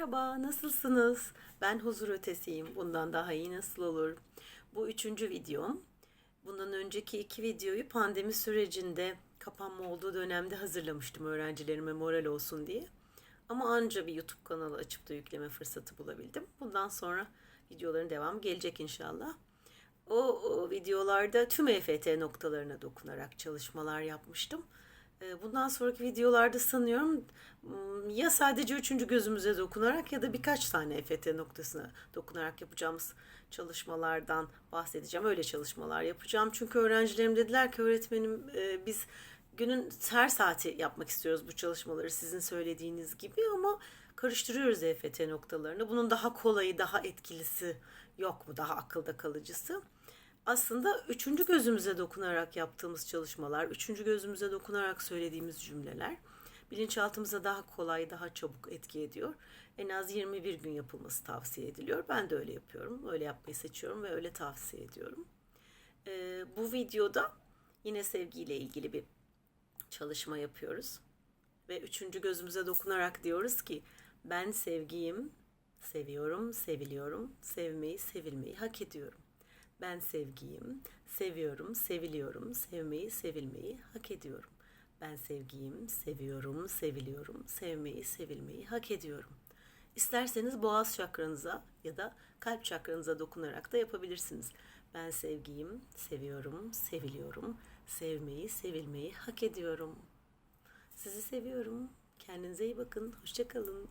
Merhaba, nasılsınız? Ben huzur ötesiyim. Bundan daha iyi nasıl olur? Bu üçüncü videom. Bundan önceki iki videoyu pandemi sürecinde kapanma olduğu dönemde hazırlamıştım öğrencilerime moral olsun diye. Ama anca bir YouTube kanalı açıp da yükleme fırsatı bulabildim. Bundan sonra videoların devamı gelecek inşallah. O, o videolarda tüm EFT noktalarına dokunarak çalışmalar yapmıştım. Ee, Bundan sonraki videolarda sanıyorum ya sadece üçüncü gözümüze dokunarak ya da birkaç tane EFT noktasına dokunarak yapacağımız çalışmalardan bahsedeceğim. Öyle çalışmalar yapacağım. Çünkü öğrencilerim dediler ki öğretmenim e, biz günün her saati yapmak istiyoruz bu çalışmaları sizin söylediğiniz gibi ama karıştırıyoruz EFT noktalarını. Bunun daha kolayı, daha etkilisi yok mu? Daha akılda kalıcısı. Aslında üçüncü gözümüze dokunarak yaptığımız çalışmalar, üçüncü gözümüze dokunarak söylediğimiz cümleler bilinçaltımıza daha kolay, daha çabuk etki ediyor. En az 21 gün yapılması tavsiye ediliyor. Ben de öyle yapıyorum. Öyle yapmayı seçiyorum ve öyle tavsiye ediyorum. Ee, bu videoda yine sevgiyle ilgili bir çalışma yapıyoruz. Ve üçüncü gözümüze dokunarak diyoruz ki ben sevgiyim, seviyorum, seviliyorum, sevmeyi, sevilmeyi hak ediyorum. Ben sevgiyim, seviyorum, seviliyorum, sevmeyi, sevilmeyi hak ediyorum. Ben sevgiyim, seviyorum, seviliyorum, sevmeyi, sevilmeyi hak ediyorum. İsterseniz boğaz çakranıza ya da kalp çakranıza dokunarak da yapabilirsiniz. Ben sevgiyim, seviyorum, seviliyorum, sevmeyi, sevilmeyi hak ediyorum. Sizi seviyorum. Kendinize iyi bakın. Hoşçakalın.